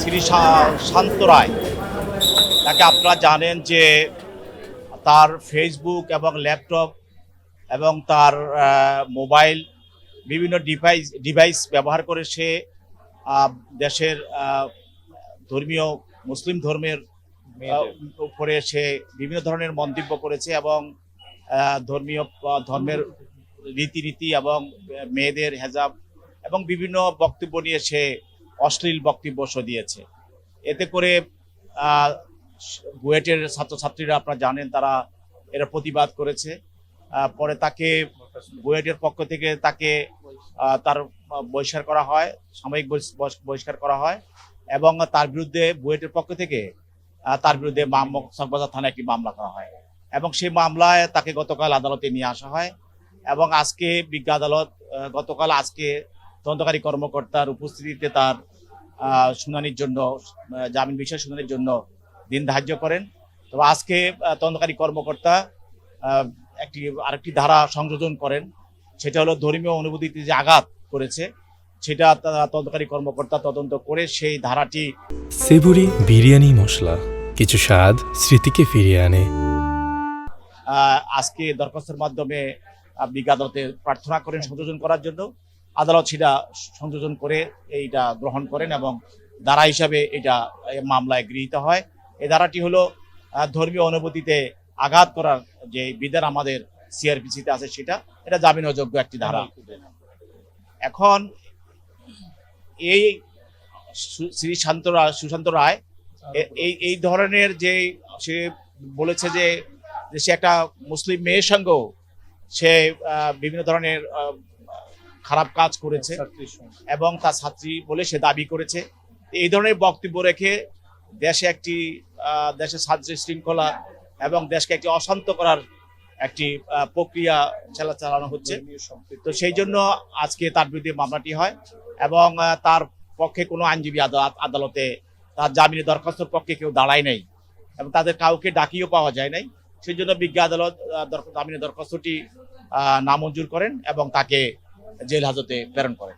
শ্রী শান্ত রায়। তাকে আপনারা জানেন যে তার ফেসবুক এবং ল্যাপটপ এবং তার মোবাইল বিভিন্ন ডিভাইস ডিভাইস ব্যবহার করে সে দেশের ধর্মীয় মুসলিম ধর্মের উপরে সে বিভিন্ন ধরনের মন্তব্য করেছে এবং ধর্মীয় ধর্মের রীতিনীতি এবং মেয়েদের হেজাব এবং বিভিন্ন বক্তব্য নিয়ে সে অশ্লীল বক্তব্য দিয়েছে এতে করে বুয়েটের ছাত্রছাত্রীরা আপনারা জানেন তারা এরা প্রতিবাদ করেছে। পরে তাকে বুয়েটের পক্ষ থেকে তাকে তার বহিষ্কার করা হয়, সাময়িক বহিষ- বহিষ- বহিষ্কার করা হয় এবং তার বিরুদ্ধে, বুয়েটের পক্ষ থেকে তার বিরুদ্ধে চকবাজার থানায় একটি মামলা করা হয় এবং সেই মামলায় তাকে গতকাল আদালতে নিয়ে আসা হয়। এবং আজকে বিজ্ঞ আদালত গতকাল আজকে তদন্তকারী কর্মকর্তার উপস্থিতিতে তার শুনানির জন্য জামিন বিষয় শুনানির জন্য দিন ধার্য করেন। তবে আজকে তদন্তকারী কর্মকর্তা একটি আরেকটি ধারা সংযোজন করেন। সেটা হলো ধর্মীয় অনুভূতিতে যে আঘাত করেছে সেটা তদন্তকারী কর্মকর্তা তদন্ত করে সেই ধারাটি সেবুরি বিরিয়ানি মশলা কিছু স্বাদ স্মৃতিকে ফিরিয়ে আনে। আজকে দরখাস্তের মাধ্যমে বিজ্ঞ আদালতে প্রার্থনা করেন সংযোজন করার জন্য। আদালত সেটা সংযোজন করে এইটা গ্রহণ করেন এবং ধারা হিসাবে এটা মামলায় গৃহীত হয়। এই ধারাটি হলো ধর্মীয় অনুভূতিতে আঘাত করার যে বিধান আমাদের সিআরপিসিতে আছে সেটা এটা জামিন অযোগ্য একটি ধারা। এখন এই শ্রী শান্ত রায় সুশান্ত রায় এই এই ধরনের যে সে বলেছে যে যে সে একটা মুসলিম মেয়ের সঙ্গেও সে বিভিন্ন ধরনের খারাপ কাজ করেছে এবং তার ছাত্রী বলে সে দাবি করেছে। এই ধরনের বক্তব্য রেখে দেশে একটি দেশের ছাত্রী শৃঙ্খলা এবং দেশকে একটি অশান্ত করার একটি প্রক্রিয়া চালা চালানো হচ্ছে। তো সেই জন্য আজকে তার বিরুদ্ধে মামলাটি হয় এবং তার পক্ষে কোনো আইনজীবী আদালত আদালতে তার জামিনের দরখাস্তর পক্ষে কেউ দাঁড়ায় নাই এবং তাদের কাউকে ডাকিও পাওয়া যায় নাই। সেই জন্য বিজ্ঞ আদালত জামিনের দরখাস্তটি নামঞ্জুর করেন এবং তাকে জেল হাজতে প্রেরণ করেন।